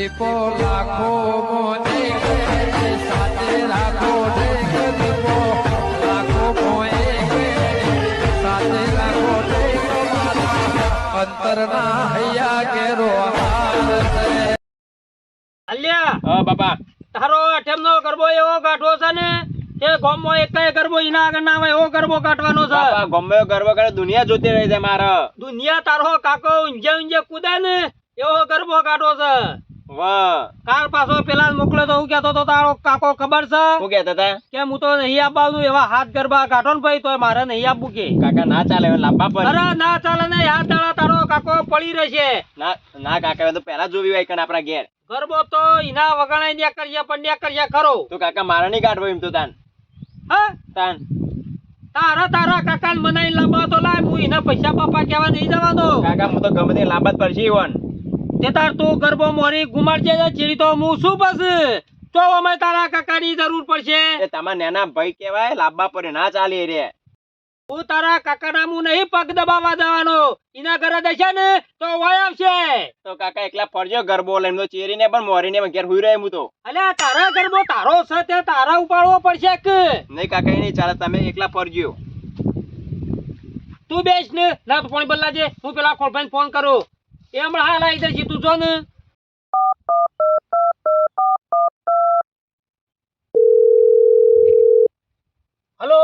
દીપો લાખો મોને સાથે રાખો દીપો લાખો મોએ સાથે રાખો અંતરના હૈયા કેરો અલ્યા હા બાપા તારો અઠેમ નો ગરબો એવો ગાંઠો છે ને એ ગોમો એક ગરબો એના આગળ ના હોય એવો ગરબો કાઢવાનો છે? ગોમો ગરબો કરે દુનિયા જોતી રહી છે મારે. દુનિયા તારો કાકો ઊંઝે ઊંઝે કુદે ને એવો ગરબો કાઢો છે. વાહ. કાલ પાછો પેલા મોકલે તો હું કેતો તો તારો કાકો ખબર છે? શું કેતા હતા? કે હું તો નહીં આપવાનું એવા હાથ ગરબા કાઢો ને ભાઈ તો મારે નહીં આપવું કે. કાકા ના ચાલે લાંબા પર અરે ના ચાલે ને યાદ દાડા તારો કાકો પડી રહેશે. ના ના કાકા તો પેલા જોવી હોય કણ આપણા ઘેર. ગરબો તો એના વગણાઈ ન્યા કરીએ પણ ન્યા કરીએ ખરો. તો કાકા મારે નહીં કાઢવો એમ તો તાન. હા? તાન. તારા તારા કાકા મનાઈ લાંબા તો લાય હું એના પૈસા બાપા કહેવા નહીં જવાનો. કાકા હું તો ગમે તે લાંબા જ પડશે ઈવન. તે તાર તું ગરબો મોરી ગુમાડજે ચીડી તો હું શું બસ તો અમે તારા કાકાની જરૂર પડશે. એ તમારા નાના ભાઈ કહેવાય લાંબા પર ના ચાલી રે. હું તારા કાકાના હું નહીં પગ દબાવવા જવાનો. એના ઘરે દેશે ને તો વય આવશે. તો કાકા એકલા ફરજો ગરબો લઈને તો ચેરીને પણ મોરીને પણ ઘેર હુઈ રહ્યો હું તો. અલે તારા ગરબો તારો છે તે તારા ઉપાડવો પડશે કે? નહીં કાકા નહીં ચાલે તમે એકલા ફરજો. તું બેસ ને ના ફોન બદલાજે. હું પેલા ખોલભાઈ ફોન કરું. એ હમણાં હાલ આવી જશે તું જો ને. હલો?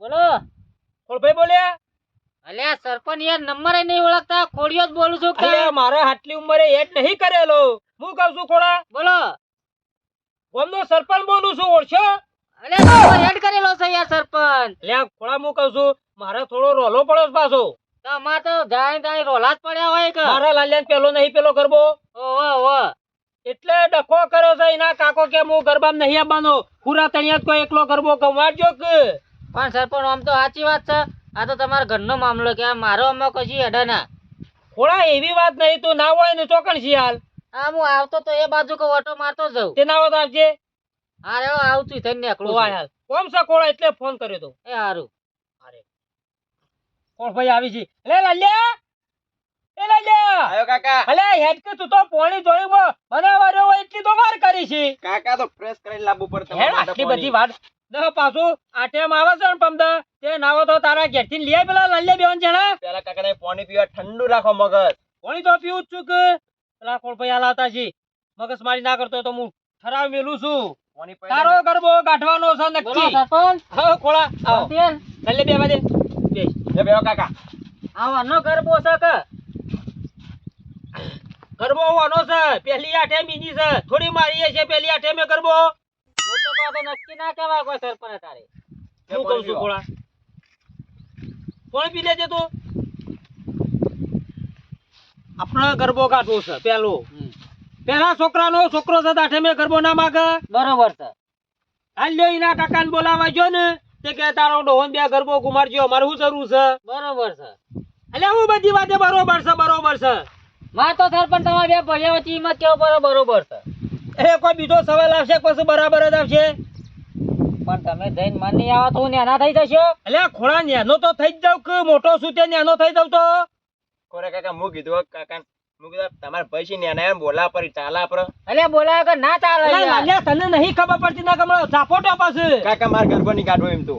બોલો. ખોળભાઈ બોલ્યા? અલ્યા સરપંચ યાર નંબર નહીં ઓળખતા. ખોડિયો જ બોલું છું કે. અલ્યા મારે આટલી ઉંમરે એડ નહીં કરેલો. હું કહું છું ખોડા બોલો. ગામનો સરપંચ બોલું છું ઓળખ્યો અલ્યા નંબર એડ કરેલો છે યાર સરપંચ. અલ્યા ખોડા હું કહું છું મારે થોડો રોલો પડ્યો પાછો. અમાર તો જાય જાય રોલા જ પડ્યા હોય કે? મારા લાલિયાને પેલો નહીં પેલો ગરબો. ઓહો ઓહો એટલે ડખો કર્યો છે એના કાકો કે હું ગરબામાં નહીં આવવાનો. પૂરા તણિયા કોઈ એકલો ગરબો ગવાડજો કે? પણ સરપંચ આમ તો સાચી વાત છે. આ તો તમારા ઘરનો મામલો કે આ મારો અમે કશી હેડા ના. ખોડા એવી વાત નહીં તું ના હોય ને ચોકણ છી હાલ? હા હું આવતો તો એ બાજુ કે ઓટો મારતો જઉં. તે ના હોત આવજે. હા રે આવતું થઈ ને નીકળું હાલ. કોમ ખોડા એટલે ફોન કર્યો તો. એ હારું. કોણ ભાઈ આવી છે? લે લાલ્યા! એ લાલ્યા! આયો કાકા. અલે હેડ કે તું તો પોણી જોડીમાં બનાવવા રહ્યો હોય એટલી તો વાર કરી છે. કાકા તો ફ્રેશ કરીને લાવવું પડે હેડ આટલી બધી વાત. ન પાછું આ ટેમ આવે છે ને પમદા. તે નાવો તો તારા ઘેરથી લઈ પેલા લાલ્યા બેવાન જણા. પેલા કાકા પાણી પીવા ઠંડુ રાખો મગજ. પોણી તો પીવું જ છું કે. પેલા કોણ ભાઈ હાલ આવતા છે? મગજ મારી ના કરતો હોય તો હું ખરાબ મેલું છું. પાણી તારો ગરબો કાઢવાનો છે બોલો નક્કી સરપંચ. હા ખોળા. આવો. તેલ લાલ્યા બેવા દે. બેસ એ બેહો કાકા. આવવાનો ગરબો છે કે? ગરબો છે. પેલી આઠે બીજી છે. થોડી મારી છે પેલી આઠે મેં ગરબો. હું તો કહું નક્કી ના કહેવાય કોઈ સરપંચ તારે. હું કહું છું ખોળા કોણ પી લેજે તું? આપણે ગરબો કાઢવો છે પેલો. પેલા છોકરાનો છોકરો છે આઠે મેં ગરબો ના માગે. બરોબર છે. હાલ લ્યો એના કાકાને બોલાવા જો ને. તે કે તારો ડોહન બે ગરબો ગુમાડજો અમારે શું જરૂર છે? બરોબર છે. એટલે હું બધી વાતે બરોબર છે બરોબર છે. માં તો સરપંચ તમારે બે ભૈયા વચ્ચે હિંમત કેવો પડે? બરોબર છે. એ કોઈ બીજો સવાલ આવશે પછી બરાબર જ આવશે? પણ તમે જઈને મન નહીં આવો તો હું નેના થઈ જશો? એટલે ખોળા નેનો તો થઈ જ જાવ કે મોટો શું તે નેનો થઈ જાવ તો? કોરે કાકા હું કીધું કાકા તમારા ભાઈ છે ને એને બોલા પર ચાલે આપડે એટલે બોલાવે કે ના ચાલે અલા, તને નહીં ખબર પડતી ના કમળો ઝાપોટો પાસે કાકા મારે ગરબો નહીં કાઢવો એમ તો.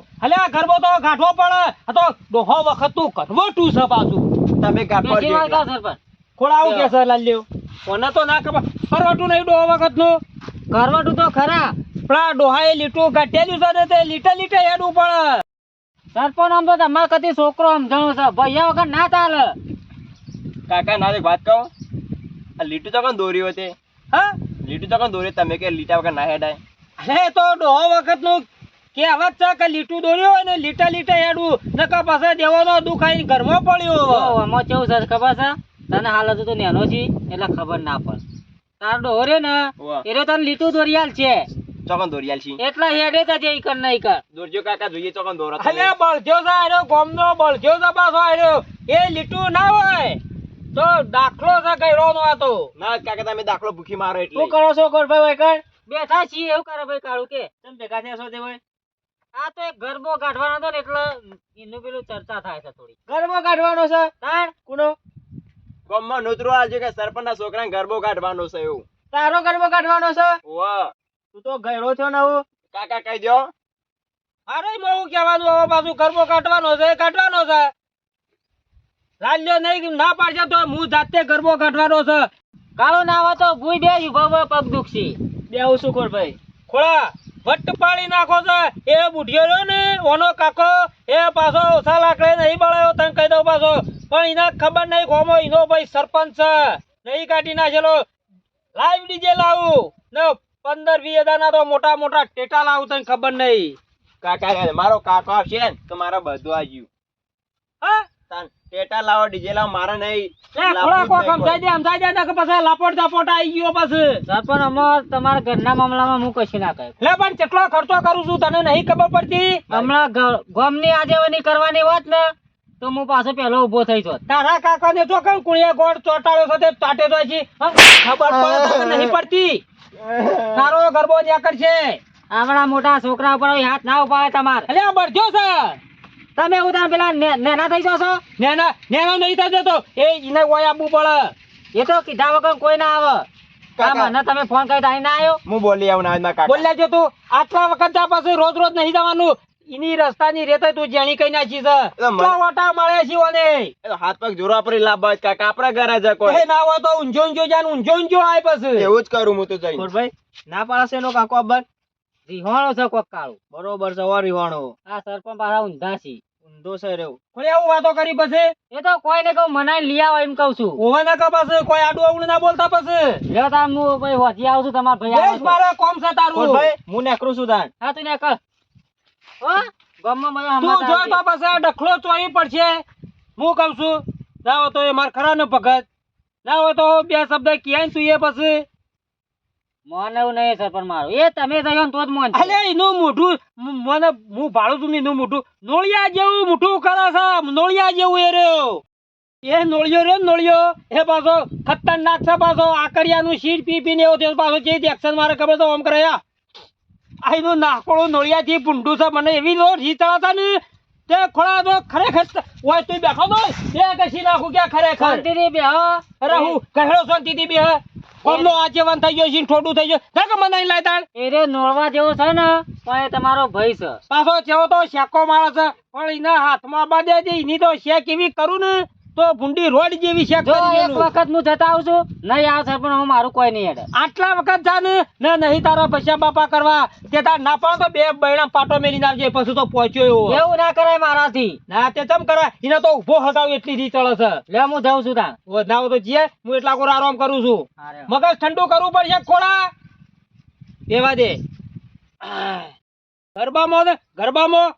ગરબો તો કાઢવો પડે. આ તો ડોહો વખત તું કટવટું છે પાછું. તમે કાઢવા બેસી સરપંચ. ખોળા કે છે લાલ્યો કોને તો ના ખબર. કરવટું નહીં ડોહો વખતનું કરવટું તો ખરા. પણ આ ડોહાએ લીટું કાઢેલું છે ને તે લીટે લીટે હેડવું પડે. સરપંચ આમ તો તમારે કદી છોકરો સમજાણો છે. ભૈયા વગર ના ચાલે. કાકા ના એક વાત કહું. આ લીટુ તો કોણ દોર્યું હતી? હા? લીટુ તો કોણ દોર્યું? તમે કે લીટા વગર ના હેડાય? અરે તો ડોહો વખતનું કહેવત છે કે લીટું દોર્યું હોય ને લીટા લીટા હેડવું. નકા પાસે દેવાનો દુખાઈ ઘરમાં પડ્યો. આમાં કેવું છે ખબર છે? તને હાલત તો નેનો છે એટલે ખબર ના પડે. તાર ડોહો રે ને એરે તને લીટું દોરિયાલ છે. ચોકન દોરિયાલ છે? એટલા હેડે તા જઈ કર નહીં કર. દોરજો કાકા જોઈએ ચોકન દોરો તમે. બળજો છે આર્યો ગોમનો બળજો છે પાછો આરો એ લીટું ના હોય. તો દાખલો છે ગયરોનો આ તો. ના કાકા તમે દાખલો ભૂખી મારો એટલે. શું કરો છો કોર ભાઈ કર બેઠા છીએ એવું કરો ભાઈ કાળું કે. તમે ભેગા થયા છો તે ભાઈ આ તો એક ગરબો કાઢવાનો હતો ને એટલે એનું પેલું ચર્ચા થાય છે થોડી ગરબો કાઢવાનો છે? તાણ? કુનો? ગામમાં નોતરું આવજો કે સરપંચના છોકરાને ગરબો કાઢવાનો છે એવું. તારો ગરબો કાઢવાનો છે? વાહ તું તો ગયરો થયો ને હું કાકા કહી દો અરે હું કહેવાનું હવે પાછું ગરબો કાઢવાનો છે કાઢવાનો છે. લાલ્યો નહીં ના પાડશે તો હું જાતે ગરબો કાઢવાનો છે. કાળો ના આવે તો ભૂઈ બે ઊભા પગ દુખશે. બેહું શું ખોર ભાઈ? ખોળા વટ પાડી નાખો છે. એ બુઢિયો રહ્યો ને ઓનો કાકો એ પાછો ઓછા લાકડે નહીં બળાયો તને કહી દઉં પાછો. પણ એને ખબર નહીં કોમો એનો ભાઈ સરપંચ છે. નહીં કાઢી નાખેલો. લાઈવ ડીજે લાવું. ને પંદર વીસ હજારના તો મોટા મોટા ટેટા લાવું તને ખબર નહીં. કાકા મારો કાકો આવશે ને તો મારા બધું આવ્યું હા? તાન ટેટા લાવો ડીજે લાવો મારે નહીં. લે કોક સમજાઈ દે સમજાઈ દે ને કે પછી લાપોટ ઝાપોટ આવી ગયો પછી. સરપંચ અમાર તમારા ઘરના મામલામાં હું કશું ના કહે. લે પણ કેટલો ખર્ચો કરું છું તને નહીં ખબર પડતી? હમણાં ગામની આજેવાની કરવાની હોત ને તો હું પાછો પહેલો ઊભો થઈ જોત. તારા કાકાને તો કઈ કુણિયા ગોળ ચોટાડ્યો સાથે તાટે તો છે ખબર પડે નહીં પડતી. તારો ગરબો ન્યાકર છે આપણા મોટા છોકરા ઉપર હાથ ના ઉપાડે તમારે. અલે આ તમે ઉદાહરણ પેલા નેના થઈ જશો? નેના નેનો નહીં થઈ જતો. એ એને ઓય આપવું પડે. એ તો કીધા વગર કોઈ ના આવે. મને તમે ફોન કરી તારી ના આવ્યો? હું બોલી આવું ના કાકા. બોલ્યા જો તું. આટલા વખત ત્યાં પાસે રોજ રોજ નહીં જવાનું. એની રસ્તાની રેતે તું જાણી કઈ નાખી છે. તો મને- મળે છે ઓને? હાથ પગ જોરા પર લાભ કાકા આપણા ઘરે જ કોઈ. ના હોય તો ઊંઝો ઊંઝો જાન ઊંઝો ઊંઝો આય પછી. એવું જ કરું હું તો ભાઈ ના પાડશે એનો કાકો અબ્બન રીહોણો છે કોક કાળું. બરોબર છે ઓ રીવાણો આ સરપંચ પાછા ઊંધા છે. ઊંધો છે રેવું કોઈ એવું વાતો કરી પછી. એ તો કોઈને કહું મનાઈ લઈ આવો એમ કહું છું. ઓવે ના કા પાસે કોઈ આડું અવળું ના બોલતા પછી. લ્યો તાર હું ભાઈ હોજી આવું છું તમારા ભાઈ દેશ મારે કોમ છે તારું. હું નેકરું છું તાન હા તું ને કર હો ગામમાં તું જો તો પાસે ડખલો ચોઈ પડશે. હું કહું છું ના હોય તો એ માર ખરા ને ભગત ના હોય તો બે શબ્દ ક્યાંય તું એ પછી. મોન એવું નહીં સરપંચ મારું. એ તમે થયો તો જ મોન અલે એનું મોઢું મને હું ભાડું છું એનું મોઢું. નોળિયા જેવું મોઢું કરે છે નોળિયા જેવું એ રહ્યો. એ નોળિયો રે નોળિયો એ પાછો ખતરનાક છે પાછો આકડિયાનું શીર પી પીને એવો થયો પાછો જે એક્શન મારે ખબર તો ઓમ કરે આ એનું નાકોળું નોળિયાથી ભૂંડું છે મને એવી લો રીતળા હતા ને તે ખોળા તો ખરેખર ઓય તું બેઠો તો એ કશી નાખું ક્યાં ખરેખર? શાંતિથી બેહો. અરે હું કહેલો શાંતિથી બે કોમનો આજીવન થઈ ગયો છે ઠોડું થઈ ગયો. ના કે મને લાય તાણ એ રે નોળવા જેવો છે ને પણ એ તમારો ભાઈ છે. પાછો જેવો તો શેકો મારો છે પણ એના હાથમાં છે એની તો શેક એવી કરું ને તો ભૂંડી રોડ જેવી છે જો એક વખત હું જતા આવું છું નહીં આવશે પણ હું મારું કોઈ નહીં હેડે. આટલા વખત જા ને ને નહીં તારા પૈસા બાપા કરવા. તે તાર ના પાડો તો બે બૈણા પાટો મેલી નાખજે પછી તો પહોંચ્યો એવો. એવું ના કરાય મારાથી. ના તે ચમ કરાય? એને તો ઊભો હટાવ એટલી રી ચડે છે. લે હું જાઉં છું તા ઓ ના તો જીએ હું એટલા કોર આરામ કરું છું. મગજ ઠંડુ કરવું પડશે ખોળા. દેવા દે. ગરબામાં ગરબામાં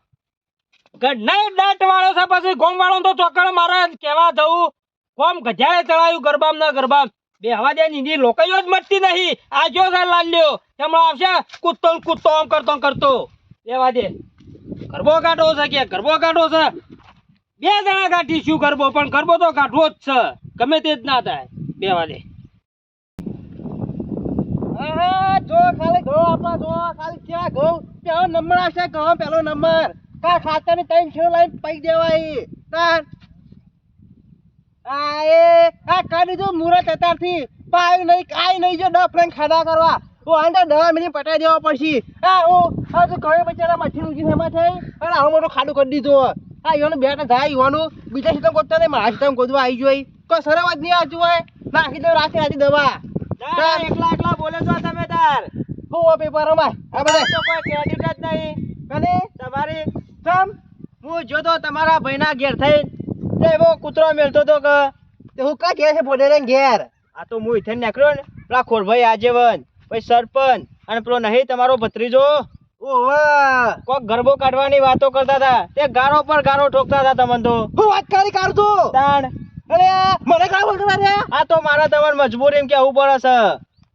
ગઢનાય દાંત વાળો છે, પછી ગોમ વાળો તો ચોકડ મારે કેવા જવું. ગોમ ગજાએ ચડાયું ગરબામ ના ગરબામ. બે હવા દે નીંદી લોકોયો જ મટતી નહીં. આ જો છે લાલ્યો હમણાં આવશે? કૂદતો કૂદતો, આમ કરતો કરતો. લેવા દે. ગરબો કાઢો છે કે ગરબો કાઢો છે? બે જણા કાઢીશું ગરબો? પણ ગરબો તો કાઢવો જ છે. ગમે તે જ ના થાય. બેવા દે. જો ખાલી ઘઉં આપણા જો ખાલી ક્યાં ઘઉં? પેલો નંબર આવશે ઘઉં પેલો નંબર. કા ખાતર ત્રણ કિલો લઈને પૈ દેવાય. તાર. આ એ આ કાઢી જો મુરત અત્યારથી પાય નહીં કાંઈ નહીં જો દસ ફ્રેન્ડ ખાધા કરવા. ઓ આંડા દવા મિલી પટાઈ દેવા પડશે. આ ઓ આ તો કહે બચારા મચ્છી ઉજી એમાં થઈ અને આવો મોટો ખાડું કરી દીધો. આ ઈવાનું બેટ થાય ઈવાનું બીજા સિસ્ટમ ગોતતા નહીં મારા સિસ્ટમ ગોતવા આવી જોઈ. કોઈ સરવાજ નહીં આવતું હોય. નાખી દો રાખી રાખી દવા. એકલા એકલા બોલે છો તમે તાર. હું પેપર આ બધા. કોઈ ક્રેડિટ જ નહીં. કને તમારી તમ હું જોતો તમારા ભાઈના ઘેર થઈ તે એવો કૂતરો મેળતો તો કે તે હું કા ઘેર છે પોતે ઘેર? આ તો હું ઇથે નીકળ્યો ને પેલા ખોરભાઈ આજીવન પછી સરપંચ અને પેલો નહીં તમારો ભત્રીજો. કોક ગરબો કાઢવાની વાતો કરતા હતા. તે ગારો પર ગારો ઠોકતા હતા તમને તો. હું વાત કરી કાઢતો તાણ. અરે મને કા બોલતા આ તો મારા તમારે મજબૂરી એમ કેવું પડે છે?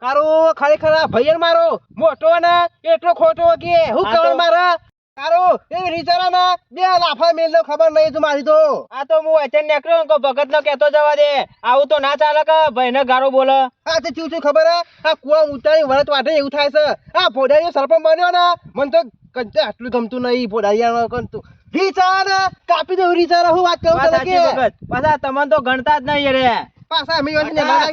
કારો ખરેખર આ ભૈયર મારો. મોટો ને એટલો ખોટો કે હું કવર મારા. કારો એ વિચારા ના. બે લાફા મેલ ખબર નહીં તું મારી તો. આ તો હું અચન નેકરો કો ભગત નો કેતો જવા દે. આવું તો ના ચાલે કે ભાઈ ને ગારો બોલે. આ તો ચૂ ચૂ ખબર આ કુવા ઉતારી વરત વાટે એવું થાય છે. આ ભોડારીઓ સરપંચ બન્યો ને મને તો કંચે આટલું ગમતું નહીં ભોડારીયા ગમતું રીચાર કાપી દો રિચારા હું વાત કરું કે? પાછા તમને તો ગણતા જ નહીં રે. પાછા અમે વાંચી ને. મારા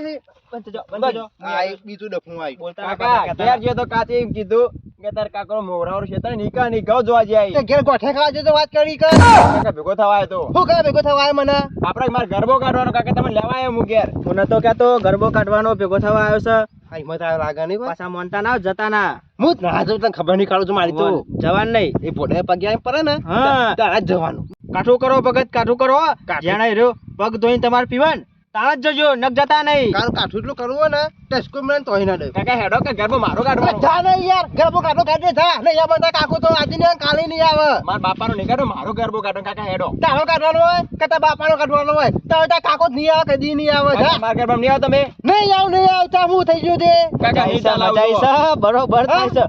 બંધ થજો, બંધ થજો. આ એક બીજું ડફું આવ્યું બોલતા કાકા કાકા ઘેર ગયો તો કાચે એમ કીધું કે તાર કાકો મોવરાવર છે તને નીકા જોવા જાય. ઘેર ગોઠે ખાવા જતો વાત કરી. કે કાકા ભેગો થવા આવ્યો તો. હું કરે ભેગો થવા મને? આપણે મારે ગરબો કાઢવાનો કાકા તમે લેવા આવ્યો હું ઘેર. મને તો કહેતો ગરબો કાઢવાનો ભેગો થવા આવ્યો છે. હિંમત આવે લાગે નહીં પાછા મોનતા ના જતા ના. હું જ ના જઉં તને ખબર નહીં કાઢું છું મારી તો. જવાન નહીં. એ ભોડે પગે પડે ને. હા. તારા જવાનું. કાઠું કરો ભગત કાઠું કરો. જ્યાં રહ્યો પગ ધોઈને તમારે પીવન. તાણ જ જજો નક જતા નહીં. કાલ કાઠું એટલું કરવું હોય ને ટેસ્કો મને તોય ના દે. કાકા હેડો કે ગરબો મારો કાઢવાનો? જા નહીં યાર ગરબો કાઢો કાઢે જા. નહીં આ બધા કાકુ તો આજે ને કાલે નહીં આવે. મારા બાપાનો નહીં કાઢો મારો ગરબો કાઢો કાકા હેડો. તારો કાઢવાનો હોય કે તારા બાપાનો કાઢવાનો હોય? તો હવે તારા કાકો જ નહીં આવે કદી નહીં આવે જા. મારા ગરબામાં નહીં આવો તમે? નહીં આવ નહીં આવતા હું થઈ ગયું તે કાકા નહીં ચાલે આવું મજા તો. બરોબર થાય છે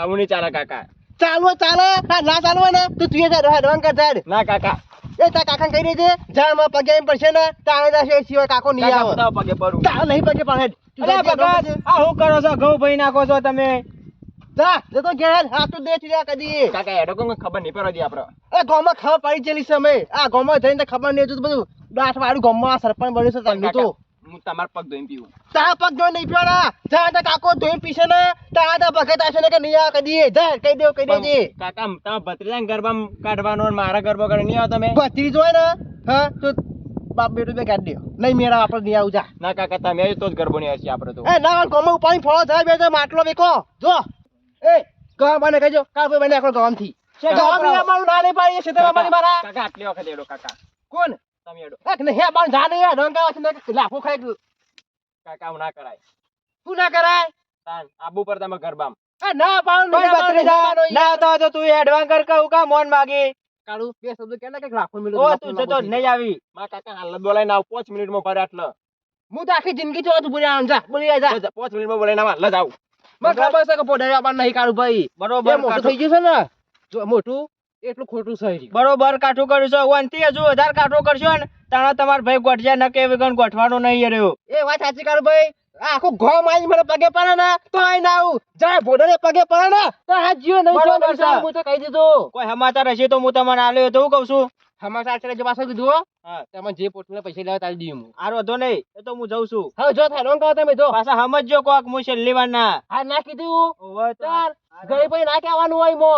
આવું નહીં ચાલે કાકા. ચાલવો ચાલે. હા, ના ચાલવો ને તો તું એ જા હેડવાન કર ના કાકા. એ તા કાકા કહી દેજે જાણમાં પગે એમ પડશે ને તાણે જશે સિવાય કાકો નહીં આવે. પગે પડું. તારે નહીં પગે પડે. અરે જા, જા, ભગત આ હું કરો છો? ઘઉં ભઈ નાખો છો તમે. જા તો ઘેર. હા તું દે કદી. કાકા હેડો કોઈ ખબર નહીં પડવા દી આપણે. એ ગામમાં ખબર પડી છે સમય આ ગામમાં જઈને ખબર નહીં હતું બધું. દાંત વાળું ગામમાં સરપંચ બન્યું છે તમને તો. હું તમારા પગ ધોઈને પીવું. તારા પગ ધોઈ નહીં પીવાના? જા તા કાકો ધોઈને પીશે ને? તારા તા ભગત આવશે ને કે નહીં આવે? કદી જા કહી દેવ કહી દેજે કાકા તમે ભત્રીજા ગરબા કાઢવાનો મારા ગરબો કાઢી નહીં આવો તમે? ભત્રીજ હોય ને હા તો બાપ બેટું બે કાઢ દે નહીં મેળા આપણે નહીં આવું જા. ના કાકા તમે આવ્યો તો જ ગરબો નહીં આવશે આપણે તો. એ ના ગામમાં પાણી ફળો થાય બે તો માટલો બેકો જો. એ ગામ બને કહેજો કા ભાઈ મને આખો ગામથી ગામની અમારું ના નહીં પાડી છે તો અમારી મારા. કાકા આટલી વખત એડો કાકા. કોણ? તમે હેડો. એક ને હે બાણ જા નહીં યાર ડંકા ને લાફો ખાઈ કાકા ના કરાય. શું ના કરાય? તાન આબુ પર તમે ગરબામાં આ ના પાડું કોઈ નહીં ભત્રીજા, પાડું ના તો તો તું એડવાન્સ કર કહું કા મોન માગી. કાળું બે શબ્દ કેના કંઈક લાફો મિલો ઓ તું જતો નહીં આવી. માં કાકા હાલ બોલાઈને આવ પાંચ મિનિટમાં ફરે આટલો. હું તો આખી જિંદગી જોઉં તું બોલી આવ જા બોલી જા. પાંચ મિનિટમાં આવ હાલ જ આવ. મને ખબર છે કે પોડે આપણ નહીં કાળું ભાઈ. બરોબર મોટું થઈ ગયું છે ને. જો મોટું. એટલું ખોટું છે બરોબર કાઠું કર્યું છે. વનથી હજુ વધારે કાઠું કરશો ને તાણા તમાર ભાઈ ગોઠજા નકે કે ગોઠવાનો નહીં રહ્યો એ વાત સાચી કાળું ભાઈ. આખો ઘો ગોમ મને પગે પડે ને તો આઈ ના આવું. જાય ભોડે પગે પડે ને તો આ જીવ નહીં બરોબર છે. હું તો કહી દીધું. કોઈ સમાચાર હશે તો હું તમને આલ્યો તો હું કહું છું. સમાચાર છે જે પાછળ કીધું હા. તમે જે પોટલે પૈસા લેવા તારી દીધું હું આરો વધો નહીં એ તો હું જઉં છું. હા જો થાય રોંગ કહો તમે જો. પાછા સમજજો કોક હું છેલ્લી વાર ના. હા ના કીધું. ભાઈ ના કહેવાનું હોય મો.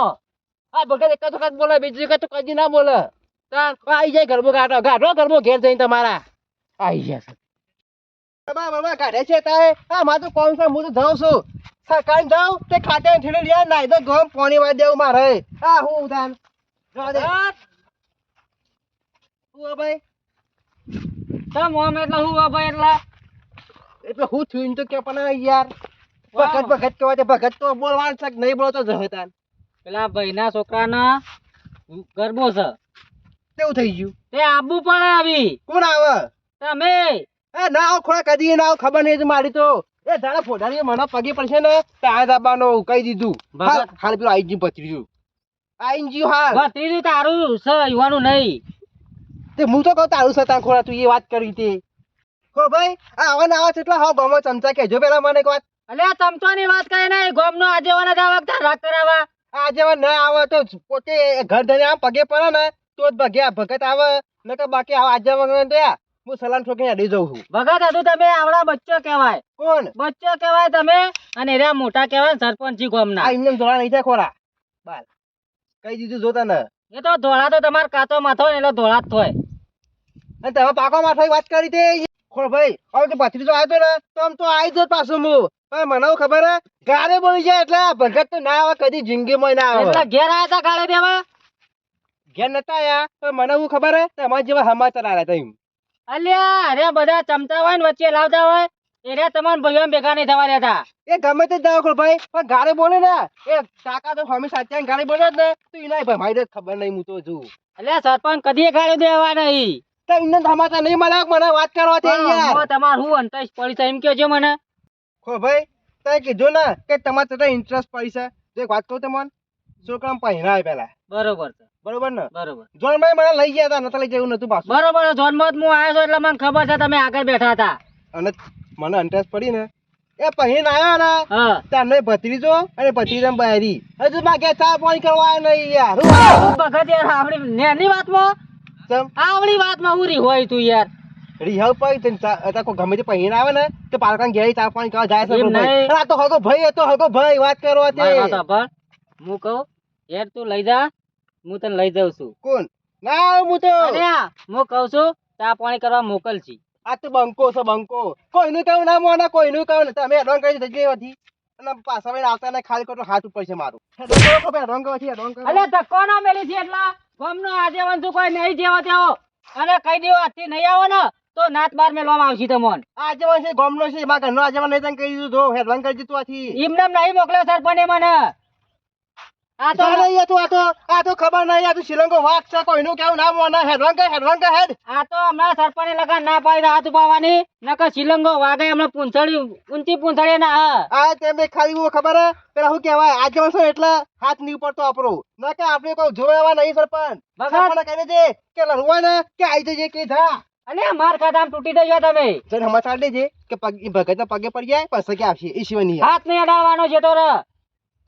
આ ભગત એક વખત બોલે બીજી વખત તો કદી ના બોલે. તાર આઈ જાય ગરબો ગાઢો ગાઢો ગરબો ઘેર જઈને તમારા. આઈ જાય બાબા બાબા કાઢે છે તાય આ માં તો કોણ છે હું તો જાઉં છું. સરકાર જાઉં તે ખાતે ઠેલી લે નાઈ તો ગમ પાણી વાળી દેવું મારે. હા હું ઉધાન? જો હું. ભાઈ? તમ ઓમ એટલે હું ભાઈ એટલે? એટલે હું થયું તો કે પણ યાર. ભગત ભગત કહેવાય ભગત તો બોલવાનું છે નહીં બોલો તો જહે તાન પેલા ભાઈના છોકરાના ગરબો છે. કેવું થઈ ગયું? તે આબુ પણ આવી. કોણ આવે? તમે. એ ના આવ ખોળા કદી ના આવ ખબર નહીં મારી તો. એ જાણે ફોડાની મને પગે પડશે ને ત્યાં દાબાનો કહી દીધું. હાલ પેલો આઈ જી પતર્યું આઈ જી હાલ. ભત્રીજું તારું છે યુવાનું નહીં. તે હું તો કહું તારું સતા ખોળા તું એ વાત કરી તે. હો ભાઈ આ આવા ના આવા કેટલા હો ગમો ચમચા કહેજો પેલા મને એક વાત. અલ્યા ચમચોની વાત કરે ને ગોમનો આગેવાન જ આવે તાર રાત કરાવવા આ જેવા ના આવે તો પોતે ઘર ધને આમ પગે પડે ને તો જ ભગ્યા ભગત આવે નકર બાકી આજે વગર તો હું સલામ છોકરી અડી જઉં છું. ભગત હતું તમે આવડા બચ્ચો કહેવાય. કોણ? બચ્ચો કહેવાય તમે અને એરા મોટા કહેવાય સરપંચી ગોમના. આ એમને જોડા નહીં થાય ખોરા. બાલ. કઈ દીધું જોતા ને. એ તો ધોળા તો તમાર કાચો માથો ને એટલે ધોળા જ થાય. અને તમે પાકો માથો વાત કરી તે. ખોળ ભાઈ હવે તો ભત્રીજો આવ્યો ને તો આમ તો આવી જ પાછું હું પણ મને ખબર હે? ગારે બોલી જાય એટલે ભગત તો ના આવે કદી જિંદગીમાં ના આવે. એટલે ઘેર આયા તા ગાળે દેવા ઘેર નતા આયા પણ મને હું ખબર હે? તમારા જેવા સમાચાર આવ્યા હતા એમ. અલ્યા અરે બધા ચમચા હોય ને વચ્ચે લાવતા હોય એને તમારા ભાઈઓ ભેગા નહીં થવા દેતા. એ ગમે તે ખોળ ભાઈ પણ ગારે બોલે ને. એ કાકા તો સ્વામી સાચા ગારે બોલે ને તો એના ભાઈ તો ખબર નહીં હું તો છું અલ્યા સરપંચ કદી ગાળે દેવા નહીં. તો એમને સમાચાર નહીં મળે મને વાત કરવા યાર. તમાર હું અંતશ પડી એમ કહેજો મને? ખો ભાઈ તમે કીધું ને કે તમારે તો ઇન્ટરેસ્ટ પડી છે. જો એક વાત કહું તમને છોકરા પહેરાય પેલા બરોબર છે. બરોબર ને? બરોબર. જોનભાઈ મને લઈ ગયા હતા નતા લઈ જવું નતું પાછું. બરોબર જોનમત હું આવ્યો છું એટલે મને ખબર છે તમે આગળ બેઠા હતા. અને મને ઇન્ટરેસ્ટ પડી ને. એ પહેરીન આવ્યા ને હા. એ ભત્રીજો અને ભત્રીજા બહેરી હજુ બાકી ચા પાણી કરવા નહીં યાર. હું આવ્યો? યાર આપણી નેની વાતમાં? આવડી વાતમાં ઉરી હોય તું યાર. રિહલ પર કોઈ ગમે તે પહેરીને આવે ને તો પાલકાન ઘેરી ચા પાણી કરવા જાય છે આ તો હગો ભાઈ હતો હગો ભાઈ વાત કરો તે. વાત. હું કહું યાર તું લઈ જા હું તને લઈ જાઉં છું. કોણ? ના હું તો હું કહું છું ચા પાણી કરવા મોકલજી આ તો બંકો છે બંકો. કોઈનું કહું ના મોના કોઈનું કહું તમે એડવાન્સ કરી જગ્યાએ હતી. અને પાછા મેં આવતા ને ખાલી ખોટું હાથ ઉપર છે મારું. રંગ કરો છે કરો અલે ધક્કો ના મેલી છે એટલા. ગામનો આજે છું કોઈ નહીં જેવો તેવો. અને કહી દેવો આથી નહીં આવો ને. તો નાત બાર મે લોમ આવશી તમોન. આજે છે ગોમનો છે મારા ઘરનો આજે મને તને કહી દીધું તો હેડવાન કરી દીધું આથી. એમ નહીં મોકલ્યો એ મને આ તો ચાલે ઈ આ તો આ તો ખબર નહીં આ તો શ્રીલંકો વાક છે કોઈનું કેવું ના મોને હેડવાન કે હેડવાન કે હેડ. આ તો હમણાં સરપંચે લગા ના પાડી હાથ ઉપાડવાની નકર શિલંગો વાગે હમણાં પૂંછડી ઊંચી પૂંછડી ના આ. તે મેં ખાલી ખબર હે? પેલા શું કહેવાય આજે વર્ષો એટલે હાથ નહીં પડતો આપણો. ના કે આપણે કોઈ જોવા નહીં સરપંચ. સરપંચ કહી દે કે લડવા ને કે આઈ જજે કે જા. અને માર ખાધામ તૂટી જજો તમે. જન સમાચાર દેજે કે પગ ભગત પગે પડી જાય પછી કે આવશે? ઈ સિવાય નહીં હાથ નહીં અડાવવાનો છે તો રે.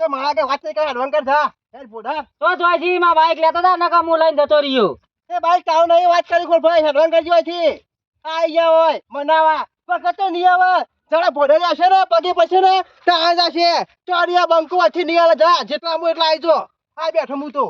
તો મારા કે વાત નહીં કરે હેડવાન કર થા હેડ બોડા તો જોજી માં બાઈક લેતો હતા નકા હું લઈને જતો રહ્યો. એ બાઈક તાવ નહીં વાત કરી ખોલ ભાઈ? હેડવાન કરજો અહીંથી આઈ ગયા હોય મનાવા. પગત તો નહીં આવે. જરા ભોડે જશે ને પગે પછી ને ત્યાં જશે. ચોરિયા બંકો અહીંથી નહીં આવે. જા જેટલા હું એટલા આવજો આ બેઠો હું તો.